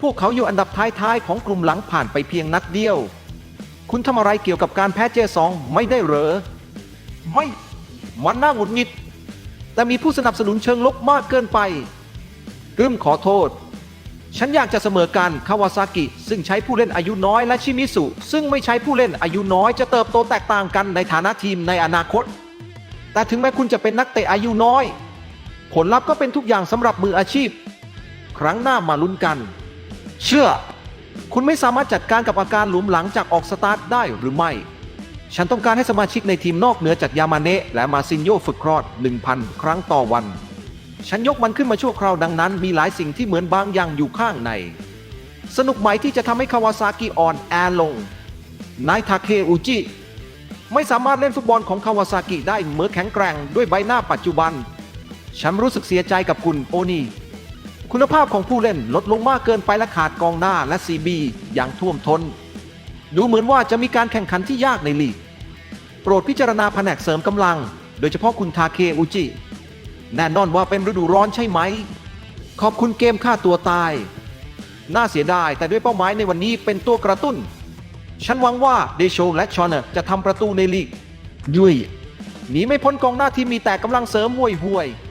พวกเขาอยู่อันดับท้ายๆ ของกลุ่มหลังผ่านไปเพียงนัดเดียว คุณทำอะไรเกี่ยวกับการแพ้เจสองไม่ได้เหรอ ไม่ มันน่าหงุดหงิด แต่มีผู้สนับสนุนเชิงลบมากเกินไปกึมขอโทษ ฉันอยากจะเสมอกันคาวาซากิ ซึ่งใช้ผู้เล่นอายุน้อยและชิมิสุ ซึ่งไม่ใช้ผู้เล่นอายุน้อยจะเติบโตแตกต่างกันในฐานะทีมในอนาคต แต่ถึงแม้คุณจะเป็นนักเตะอายุน้อย ผลลัพธ์ก็เป็นทุกอย่างสำหรับมืออาชีพ ครั้งหน้ามาลุ้นกัน เชื่อ คุณไม่สามารถจัดการกับอาการหลุมหลังจากออกสตาร์ทได้หรือไม่ ฉันต้องการให้สมาชิกในทีมนอกเหนือจากยามาเนะและมาซินโยฝึกคลอด 1,000 ครั้งต่อวัน ฉันยกมันขึ้นมาชั่วคราวดังนั้น มีหลายสิ่งที่เหมือนบางอย่างอยู่ข้างใน สนุกไหมที่จะทำให้คาวาซากิอ่อนแอลง นายทาเคอุจิไม่สามารถเล่นฟุตบอลของคาวาซากิได้เหมือแข็งแกร่งด้วยใบหน้าปัจจุบัน ฉันรู้สึกเสียใจกับคุณโอนี่ คุณภาพของผู้เล่นลดลงมากเกินไปและขาดกองหน้าและซีบีอย่างท่วมทน้น ดูเหมือนว่าจะมีการแข่งขันที่ยากในลีก โปรดพิจารณาแผนกเสริมกำลัง โดยเฉพาะคุณทาเคอุจิ แน่นอนว่าเป็นฤดูร้อนใช่ไหม ขอบคุณเกมฆ่าตัวตาย น่าเสียดายแต่ด้วยเป้าหมายในวันนี้เป็นตัวกระตุ้น ฉันหวังว่าเดโชและชอนเนอร์จะทำประตูในลีกยุยหนีไม่พ้นกองหน้าที่มีแต่กำลังเสริมห่วยห่วยๆ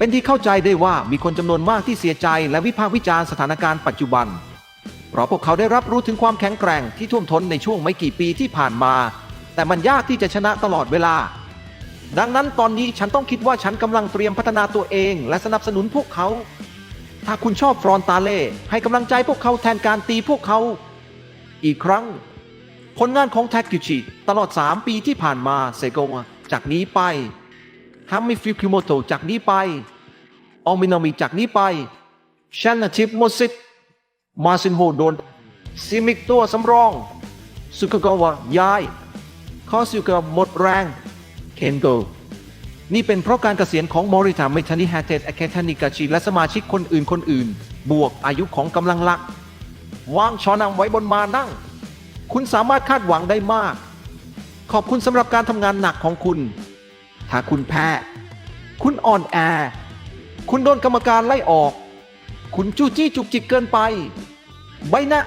เป็นที่เข้าใจได้ว่ามีคนจำนวนมากที่เสียใจและวิพากษ์วิจารณ์สถานการณ์ปัจจุบัน เพราะพวกเขาได้รับรู้ถึงความแข็งแกร่งที่ท่วมท้นในช่วงไม่กี่ปีที่ผ่านมา แต่มันยากที่จะชนะตลอดเวลา ดังนั้นตอนนี้ฉันต้องคิดว่าฉันกำลังเตรียมพัฒนาตัวเอง และสนับสนุนพวกเขา ถ้าคุณชอบฟรอนตาเล่ให้กำลังใจพวกเขาแทนการตีพวกเขา อีกครั้ง ผลงานของแท็กกิชิตลอด 3 ปีที่ผ่านมาเซโกะจากนี้ไปฮัมมิฟิคิโมโตะจากนี้ไป ออมินามิจากนี้ไปชันนาทิปโมซิตมาซินโฮโดนซิมิกตัวสำรอง สุกกาวะย้ายคอสุกะหมดแรงเคนโกนี่เป็นเพราะการเกษียณของมอริทาเมทานิฮาเตตอเคทานิกาชิและสมาชิกคนอื่นคนอื่น บวกอายุของกำลังหลัก วางชอนังไว้บนมานั่ง คุณสามารถคาดหวังได้มาก ขอบคุณสำหรับการทำงานหนักของคุณ ถ้าคุณแพ้ คุณอ่อนแอ คุณโดนกรรมการไล่ออก คุณจู้จี้จุกจิกเกินไป ใบหนะ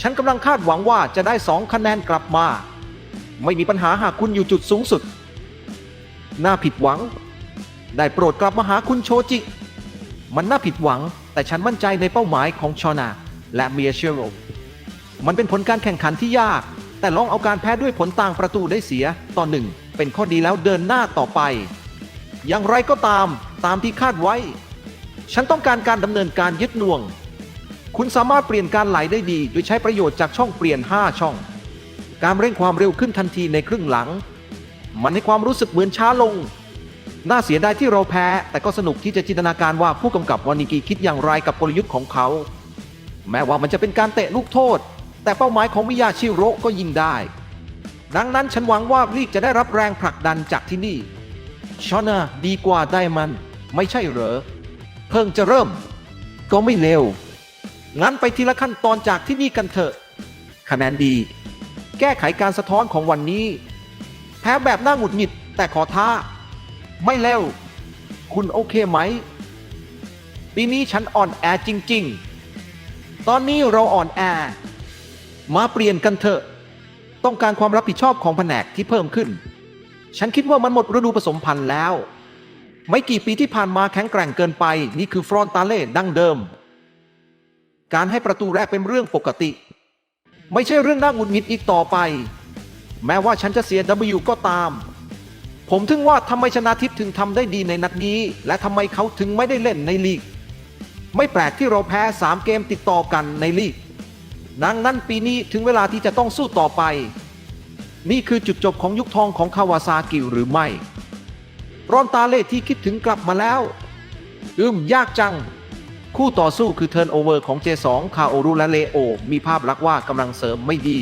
ฉันกำลังคาดหวังว่าจะได้สองคะแนนกลับมา ไม่มีปัญหาหากคุณอยู่จุดสูงสุด น่าผิดหวัง ได้โปรดกลับมาหาคุณโชจิ มันน่าผิดหวัง แต่ฉันมั่นใจในเป้าหมายของชอนาและเมียเชโรมันเป็นผลการแข่งขันที่ยาก แต่ลองเอาการแพ้ด้วยผลต่างประตูได้เสียต่อหนึ่งเป็นข้อดีแล้วเดินหน้าต่อไป อย่างไรก็ตาม ตามที่คาดไว้ ฉันต้องการการดำเนินการยึดน่วง คุณสามารถเปลี่ยนการไหลได้ดี โดยใช้ประโยชน์จากช่องเปลี่ยน 5 ช่อง การเร่งความเร็วขึ้นทันทีในครึ่งหลัง มันให้ความรู้สึกเหมือนช้าลง น่าเสียดายที่เราแพ้ แต่ก็สนุกที่จะจินตนาการว่าผู้กำกับวานิกิคิดอย่างไรกับกลยุทธ์ของเขา แม้ว่ามันจะเป็นการเตะลูกโทษ แต่เป้าหมายของมิยาชิโร่ก็ยิงได้ ดังนั้นฉันหวังว่าลีกจะได้รับแรงผลักดันจากที่นี่ชอนาดีกว่าได้มัน ไม่ใช่เหรอ เพิ่งจะเริ่ม ก็ไม่เร็ว งั้นไปทีละขั้นตอนจากที่นี่กันเถอะ คะแนนดี แก้ไขการสะท้อนของวันนี้ แพ้แบบน่าหงุดหงิด แต่ขอท้า ไม่เร็ว คุณโอเคไหม ปีนี้ฉันอ่อนแอจริง ๆ ตอนนี้เราอ่อนแอ มาเปลี่ยนกันเถอะ ต้องการความรับผิดชอบของแผนกที่เพิ่มขึ้น ฉันคิดว่ามันหมดฤดูผสมพันธุ์แล้ว ไม่กี่ปีที่ผ่านมาแข็งแกร่งเกินไป นี่คือฟรอนตาเล่ดั้งเดิม การให้ประตูแรกเป็นเรื่องปกติ ไม่ใช่เรื่องน่าหงุดหงิดอีกต่อไป แม้ว่าฉันจะเสีย W ก็ตาม ผมถึงว่าทำไมชนะทิพย์ถึงทำได้ดีในนัดนี้ และทำไมเขาถึงไม่ได้เล่นในลีก ไม่แปลกที่เราแพ้ 3 เกมติดต่อกันในลีกดังนั้นปีนี้ถึงเวลาที่จะต้องสู้ต่อไป นี่คือจุดจบของยุคทองของคาวาซากิหรือไม่ รอนตาเล่ที่คิดถึงกลับมาแล้ว อืม ยากจัง คู่ต่อสู้คือเทิร์นโอเวอร์ของ J2 คาโอรุและเลโอ มีภาพลักษณ์ว่ากำลังเสริมไม่ดี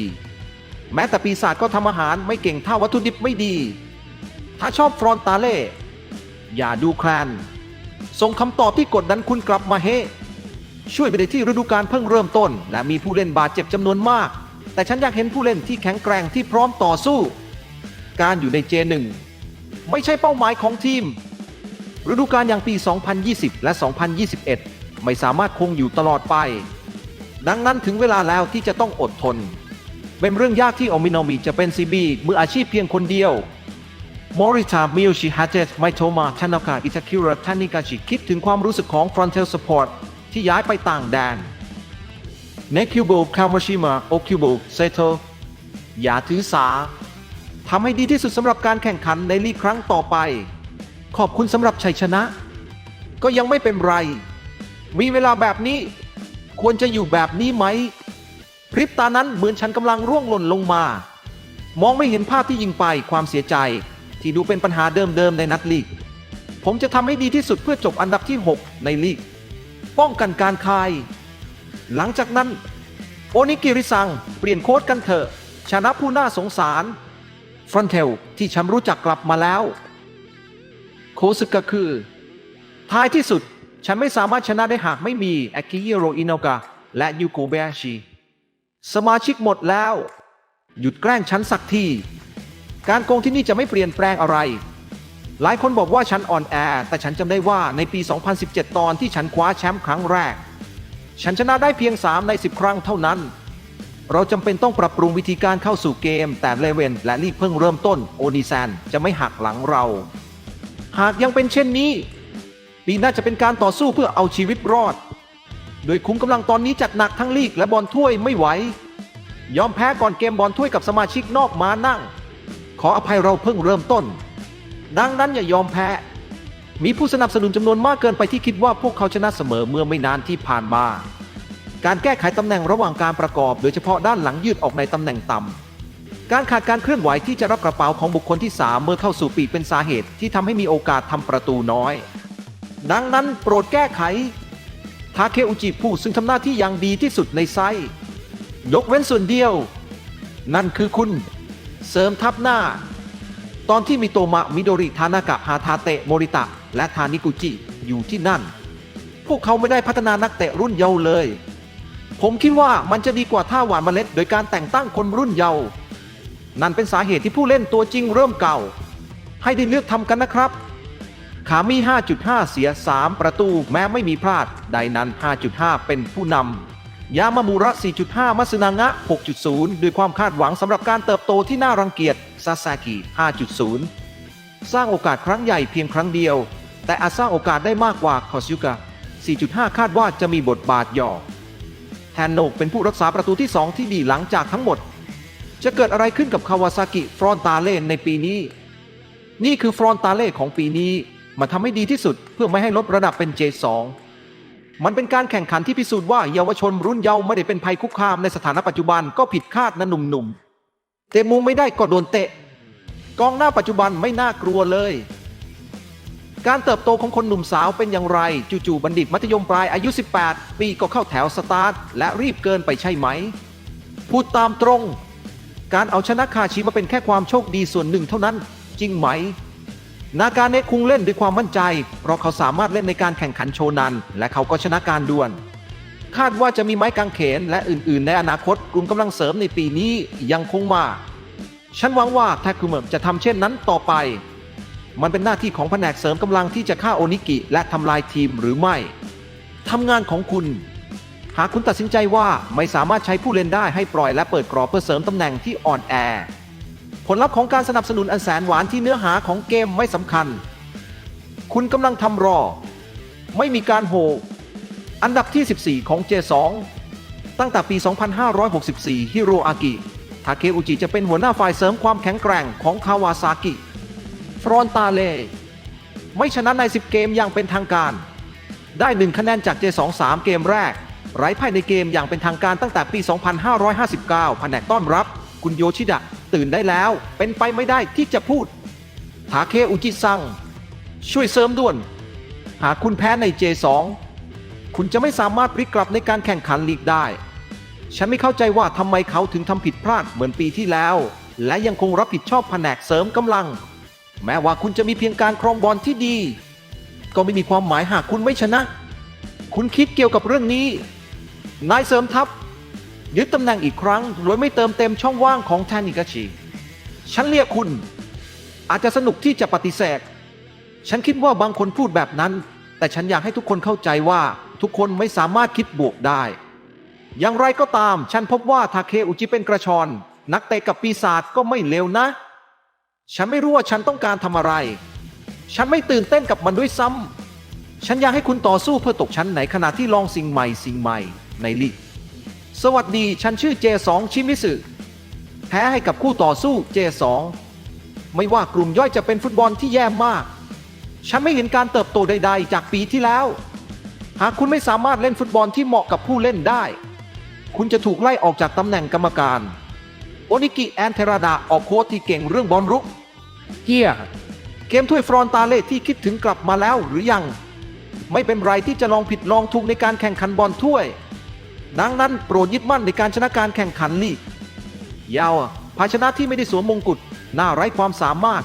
แม้แต่ปีศาจก็ทำอาหารไม่เก่งเท่าวัตถุดิบไม่ดี ถ้าชอบฟรอนตาเล่ อย่าดูแคลนส่งคำตอบที่กดดันคุณกลับมาเฮช่วยไปในที่ฤดูกาลเพิ่งเริ่มต้น และมีผู้เล่นบาดเจ็บจำนวนมาก แต่ฉันอยากเห็นผู้เล่นที่แข็งแกร่งที่พร้อมต่อสู้ การอยู่ใน J1 ไม่ใช่เป้าหมายของทีม ฤดูกาลอย่างปี 2020 และ 2021 ไม่สามารถคงอยู่ตลอดไป ดังนั้นถึงเวลาแล้วที่จะต้องอดทน เป็นเรื่องยากที่อมิโนมิจะเป็นซีบีมืออาชีพเพียงคนเดียวมอริตามิโยชิฮาเจสไมโทมาทานากาอิตาคิระทานิกาชิคิดถึงความรู้สึกของ Frontal Support ที่ย้ายไปต่างแดนเนคิวโบคาวาชิมะโอคิวโบเซโตอย่าถือสา ทำให้ดีที่สุดสำหรับการแข่งขันในลีกครั้งต่อไป ขอบคุณสำหรับชัยชนะ ก็ยังไม่เป็นไร มีเวลาแบบนี้ ควรจะอยู่แบบนี้ไหมพริบตานั้นเหมือนฉันกำลังร่วงหล่นลงมา มองไม่เห็นภาพที่ยิงไปความเสียใจ ที่ดูเป็นปัญหาเดิมๆในนัดลีก ผมจะทำให้ดีที่สุดเพื่อจบอันดับที่ 6 ในลีก ป้องกันการคาย หลังจากนั้น โอนิกิริซัง เปลี่ยนโค้ดกันเถอะชนะผู้น่าสงสาร ฟรอนเทลที่ฉันรู้จักกลับมาแล้ว โคสึกะคือ ท้ายที่สุดฉันไม่สามารถชนะได้หากไม่มีอากิฮิโรอิโนกะและยูโกเบะชิ สมาชิกหมดแล้ว หยุดแกล้งฉันสักที การโกงที่นี่จะไม่เปลี่ยนแปลงอะไร หลายคนบอกว่าฉันอ่อนแอ แต่ฉันจำได้ว่าในปี 2017 ตอนที่ฉันคว้าแชมป์ครั้งแรก ฉันชนะได้เพียง 3 ใน 10 ครั้งเท่านั้น เราจำเป็นต้องปรับปรุงวิธีการเข้าสู่เกม แต่เลเวนและลีกเพิ่งเริ่มต้นโอนิแซนจะไม่หักหลังเรา หากยังเป็นเช่นนี้ปีหน้าจะเป็นการต่อสู้เพื่อเอาชีวิตรอด โดยคุ้มกำลังตอนนี้จัดหนักทั้งลีกและบอลถ้วยไม่ไหว ยอมแพ้ก่อนเกมบอลถ้วยกับสมาชิกนอกมานั่ง ขออภัยเราเพิ่งเริ่มต้น ดังนั้นอย่ายอมแพ้ มีผู้สนับสนุนจำนวนมากเกินไปที่คิดว่าพวกเขาชนะเสมอเมื่อไม่นานที่ผ่านมา การแก้ไขตำแหน่งระหว่างการประกอบ โดยเฉพาะด้านหลังยืดออกในตำแหน่งต่ำ การขาดการเคลื่อนไหวที่จะรับกระเป๋าของบุคคลที่ 3 เมื่อเข้าสู่ปีเป็นสาเหตุที่ทำให้มีโอกาสทำประตูน้อย ดังนั้นโปรดแก้ไข ทาเคอุจิผู้ซึ่งทำหน้าที่อย่างดีที่สุดในไซต์ยกเว้นส่วนเดียว นั่นคือคุณ เสริมทับหน้า ตอนที่มิโตมะมิโดริทานากะฮาทาเตะโมริตะ และทานิกุจิอยู่ที่นั่น พวกเขาไม่ได้พัฒนานักเตะรุ่นเยาว์เลย ผมคิดว่ามันจะดีกว่าถ้าหวานเมล็ด โดยการแต่งตั้งคนรุ่นเยาว์นั่นเป็นสาเหตุที่ผู้เล่นตัวจริงเริ่มเก่า ให้ได้เลือกทำกันนะครับ ขามี 5.5 เสีย 3 ประตูแม้ไม่มีพลาด ไดนั้น 5.5 เป็นผู้นำยามามูระ 4.5 มัสนางะ 6.0 ด้วยความคาดหวังสำหรับการเติบโตที่น่ารังเกียจซาซากิ 5.0 สร้างโอกาสครั้งใหญ่เพียงครั้งเดียว แต่อาจสร้างโอกาสได้มากกว่าคอสยุกะ4.5 คาดว่าจะมีบทบาทหย่อ แทนโนกเป็นผู้รักษาประตูที่ 2 ที่ดีหลังจากทั้งหมด จะเกิดอะไรขึ้นกับคาวาซากิฟรอนตาเล่ในปีนี้ นี่คือฟรอนตาเล่ของปีนี้มันทำให้ดีที่สุดเพื่อไม่ให้ลดระดับเป็น J2 มันเป็นการแข่งขันที่พิสูจน์ว่าเยาวชนรุ่นเยาว์ไม่ได้เป็นภัยคุกคามในสถานะปัจจุบันก็ผิดคาดนะหนุ่มๆเตะมุมไม่ได้ก็โดนเตะ กองหน้าปัจจุบันไม่น่ากลัวเลย การเติบโตของคนหนุ่มสาวเป็นอย่างไร จู่ๆบัณฑิตมัธยมปลายอายุ 18 ปีก็เข้าแถวสตาร์ท และรีบเกินไปใช่ไหม พูดตามตรง การเอาชนะคาชิมาเป็นแค่ความโชคดีส่วนหนึ่งเท่านั้น จริงไหม นาการเนะคุงเล่นด้วยความมั่นใจ เพราะเขาสามารถเล่นในการแข่งขันโชนัน และเขาก็ชนะการดวลคาดว่าจะมีไม้กางเขนและอื่นๆ ในอนาคตกลุ่มกำลังเสริมในปีนี้ยังคงมา ฉันหวังว่าแทคุเมะจะทำเช่นนั้นต่อไป มันเป็นหน้าที่ของแผนกเสริมกำลังที่จะฆ่าโอนิกิและทำลายทีมหรือไม่ทำงานของคุณ หากคุณตัดสินใจว่าไม่สามารถใช้ผู้เล่นได้ให้ปล่อยและเปิดกรอบเพื่อเสริมตำแหน่งที่อ่อนแอ ผลลัพธ์ของการสนับสนุนอันแสนหวานที่เนื้อหาของเกมไม่สำคัญ คุณกำลังทำรอ ไม่มีการโห อันดับที่ 14 ของ J2 ตั้งแต่ปี 2564 ฮิโรอากิ ทาเคอุจิจะเป็นหัวหน้าฝ่ายเสริมความแข็งแกร่งของคาวาซากิ ฟรอนตาเล่ไม่ชนะใน 10 เกมอย่างเป็นทางการ ได้หนึ่งคะแนนจาก J2 3 เกมแรก ไร้พ่ายในเกมอย่างเป็นทางการตั้งแต่ปี 2559 แผนกต้อนรับ คุณโยชิดะ ตื่นได้แล้ว เป็นไปไม่ได้ที่จะพูด ทาเคอุจิซัง ช่วยเสริมด่วน หากคุณแพ้ใน J2 คุณจะไม่สามารถพลิกกลับในการแข่งขันลีกได้ ฉันไม่เข้าใจว่าทำไมเขาถึงทำผิดพลาดเหมือนปีที่แล้ว และยังคงรับผิดชอบแผนกเสริมกำลัง แม้ว่าคุณจะมีเพียงการครองบอลที่ดี ก็ไม่มีความหมายหากคุณไม่ชนะ คุณคิดเกี่ยวกับเรื่องนี้ นายเสริมทัพยึดตำแหน่งอีกครั้งโดยไม่เติมเต็มช่องว่างของแทนิกาชิฉันเรียกคุณ อาจจะสนุกที่จะปฏิเสธ ฉันคิดว่าบางคนพูดแบบนั้น แต่ฉันอยากให้ทุกคนเข้าใจว่าทุกคนไม่สามารถคิดบวกได้ อย่างไรก็ตาม ฉันพบว่าทาเคอุจิเป็นกระชอน นักเตะกับปีศาจก็ไม่เลวนะ ฉันไม่รู้ว่าฉันต้องการทำอะไร ฉันไม่ตื่นเต้นกับมันด้วยซ้ำ ฉันอยากให้คุณต่อสู้เพื่อตกชั้นไหนขณะที่ลองสิ่งใหม่สิ่งใหม่ในลีก สวัสดี ฉันชื่อเจสองชิมิสึแพ้ให้กับคู่ต่อสู้เจสองไม่ว่ากลุ่มย่อยจะเป็นฟุตบอลที่แย่มาก ฉันไม่เห็นการเติบโตใด ๆ จากปีที่แล้ว หากคุณไม่สามารถเล่นฟุตบอลที่เหมาะกับผู้เล่นได้ คุณจะถูกไล่ออกจากตำแหน่งกรรมการ โอนิกิแอนเทราดาออกโค้ชที่เก่งเรื่องบอลรุกเฮียเกมถ้วยฟรอนตาเล่ที่คิดถึงกลับมาแล้วหรือยัง ไม่เป็นไรที่จะลองผิดลองถูกในการแข่งขันบอลถ้วย ดังนั้นโปรดยึดมั่นในการชนะการแข่งขันลีกยาวภาชนะที่ไม่ได้สวมมงกุฎน่าไร้ความสามารถ